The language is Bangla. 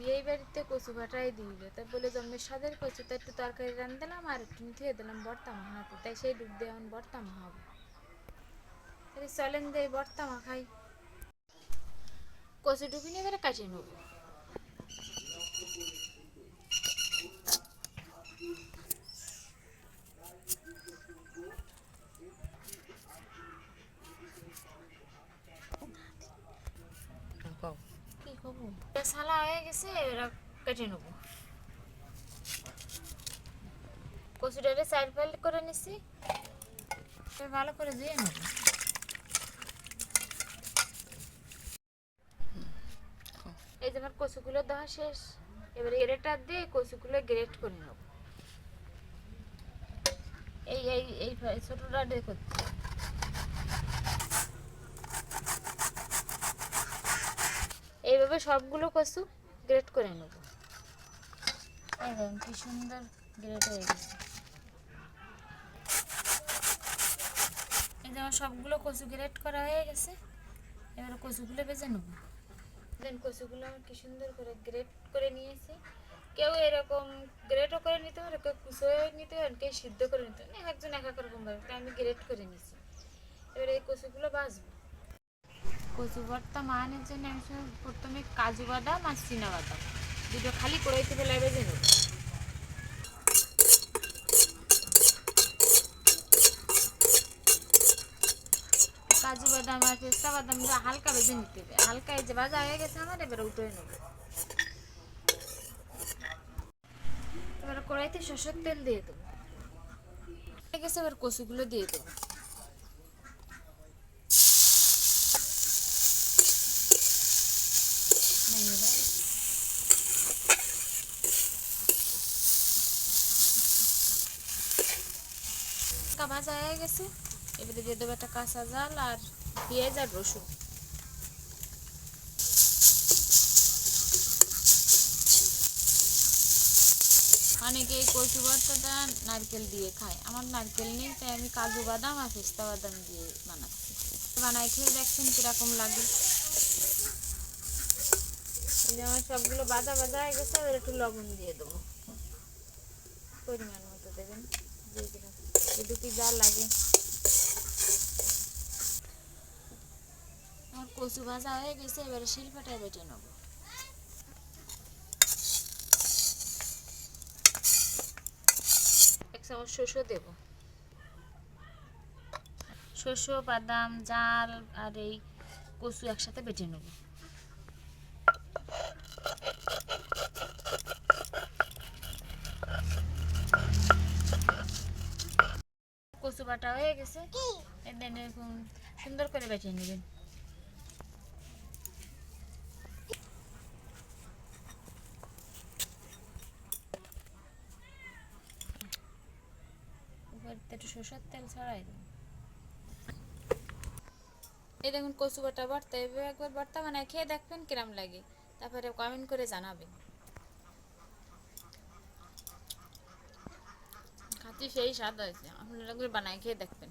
বিয়ে বাড়িতে কচু ফাটাই দিল তাই বলে জন্মের স্বাদের কচু, তো একটু তরকারি রান দিলাম আর একটু থুয়ে দিলাম বর্তা মাখাতে তাই সেই ডুব দিয়ে এখন বর্তা মাখাবো তাহলে চলেন দিয়ে বর্তা মাখাই কচু ডুবি নিয়ে এবারে কাটিয়ে নেব। কও করব সালা হয়ে গেছে এরা কেটে নেব কচুটারে সাইড ফাইল করে নিছি ভালো করে ধুয়ে নেব এই যে আমার কচুগুলো দেওয়া শেষ এবারে গ্রেটার দিয়ে কচুগুলো গ্রেট করে নেব এই এই এই ছোটটা দিয়ে করছি এইভাবে সবগুলো কচু গ্রেট করে নেব। দেখুন কি সুন্দর গ্রেট হয়ে গেছে। এই যে আমার সবগুলো কচু গ্রেট করা হয়ে গেছে এবার কচুগুলো ভেজে নেব। দেন কচুগুলো আমি কি সুন্দর করে গ্রেট করে নিয়েছি। কেউ এরকম গ্রেটও করে নিতে পারে কেউ কুচোয়ে নিতে পারে কেউ সিদ্ধ করে নিতে পারে। এক একজন এক এক রকম ভাবে তাই আমি গ্রেট করে নিয়েছি। এবার এই কচুগুলো বাজবো কচু ভর্তা মানের জন্য আমি প্রথমে কাজু বাদাম আর চীনা বাদাম। দুটো খালি কড়াইতে ফেলে ভেজে নেব কাজু বাদাম আর পেস্তা বাদাম হালকা ভেজে নিতে হবে। হালকা এই যে ভাজা হয়ে গেছে আমার, এবার উঠে নেব। এবার কড়াইতে সরষের তেল দিয়ে দেবো। হয়ে গেছে, এবার কচুগুলো দিয়ে দেবো। ভাজা হয়ে গেছে। এবারে দিয়ে দেবো একটা কাঁচা জাল আর পেঁয়াজ আর রসুন। অনেকে এই কচু ভর্তাটা নারকেল দিয়ে খায়। আমার নারকেল নেই, তাই আমি কাজু বাদাম আর পেস্তা বাদাম দিয়ে বানাচ্ছি। বানাই খেয়ে দেখছেন কীরকম লাগে। এই যে আমার সবগুলো বাজা বাজা হয়ে গেছে, এবার একটু লবণ দিয়ে দেবো। পরিমাণ মতো দেবেন, দিয়ে একটু কি যা লাগে। আমার কচু ভাজা হয়ে গেছে, এবারে শিলপাটায় বেটে নেব। এক শস্য দেব। শস্য, বাদাম, জাল আর এই কচু একসাথে বেটে নেব। কচু বাটা হয়ে গেছে। এরকম সুন্দর করে বেটে নেবেন। উপর একটু সরষের তেল ছড়াই এই দেখুন কচু বাটা এভাবে একবার ভর্তা মানে খেয়ে দেখবেন কিরাম লাগে। তারপরে কমেন্ট করে জানাবেন। সেই স্বাদ হয়েছে আপনারা করে বানায় খেয়ে দেখবেন।